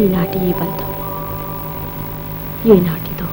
ఈనాటి ఈ బంధం ఏనాటిదో.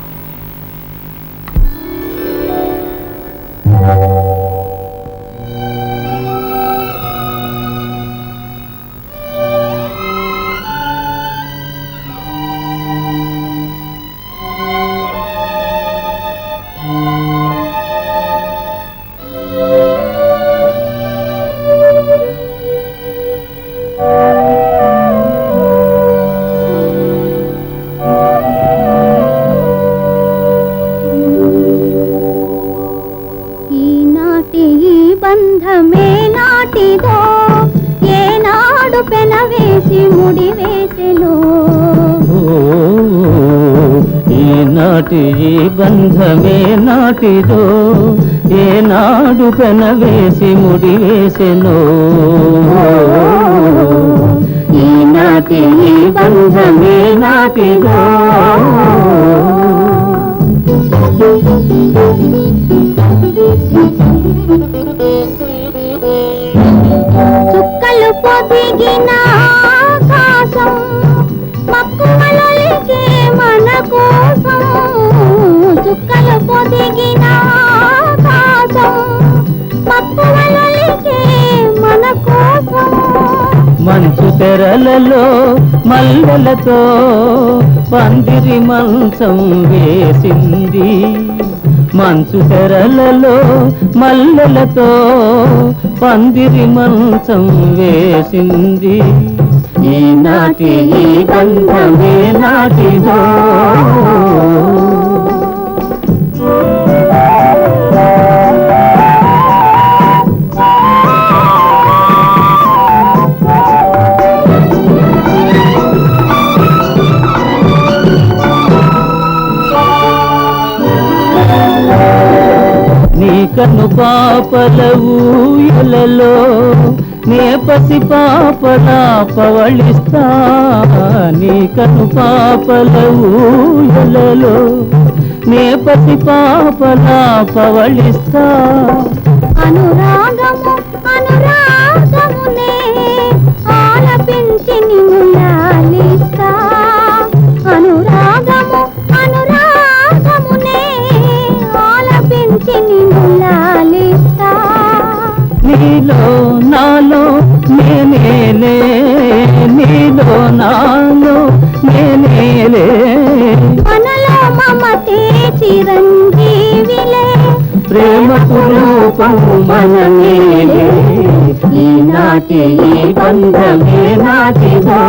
ఈనాటి ఈ బంధమే నాటిదో ఏనాడు పెనవేసి ముడి వేసెను ఈనాటి ఈ బంధమే నాటిదో. చుక్కలు పొదిగిన ఆకాశం మక్కువలొలికే మన కోసం చుక్కలు పొదిగిన ఆకాశం మక్కువలొలికే మన కోసం మంచు తెరలలో మల్లెలతో పందిరి మంచం వేసింది. మంచు తెరలలో మల్లెలతో పందిరి మంచం వేసింది. ఈనాటి ఈ బంధమే నాటిదో కను పాపల ఊయలలో నే పసి పాపల పవళిస్తా. నీ కను పాపల ఊయలలో నే పసి పాపల పవళిస్తా. అనురాగము అను నీలో నాలో నేనేలే నీలో నాలో నేనేలే మనలో మమతే చిరంజీవిలే. ప్రేమకు రూపం మనమేలే ఈనాటి ఈ బంధమే నాటిదో.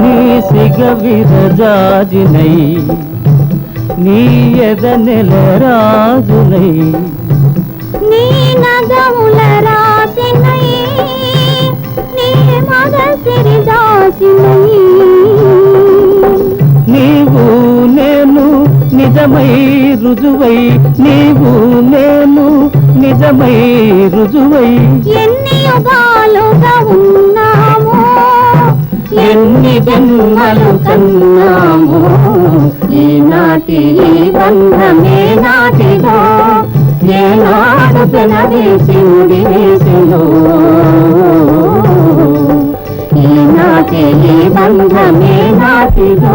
నీ సిగ విరజాజినై నీ ఎద నెల రాజునై. నీ నగముల రాసినై నీ మగ సిరి దాసినై. నీవు నేను నిజమై రుజువై నీవు నేను నిజమై రుజువై. ఎన్ని యుగాలుగా ఎన్ని జన్మలు కన్నాము ఈనాటి ఈ బంధమే నాటిదో ఏనాడు పెనవేసి ముడివేసినో ఈనాటి ఈ బంధమే నాటిదో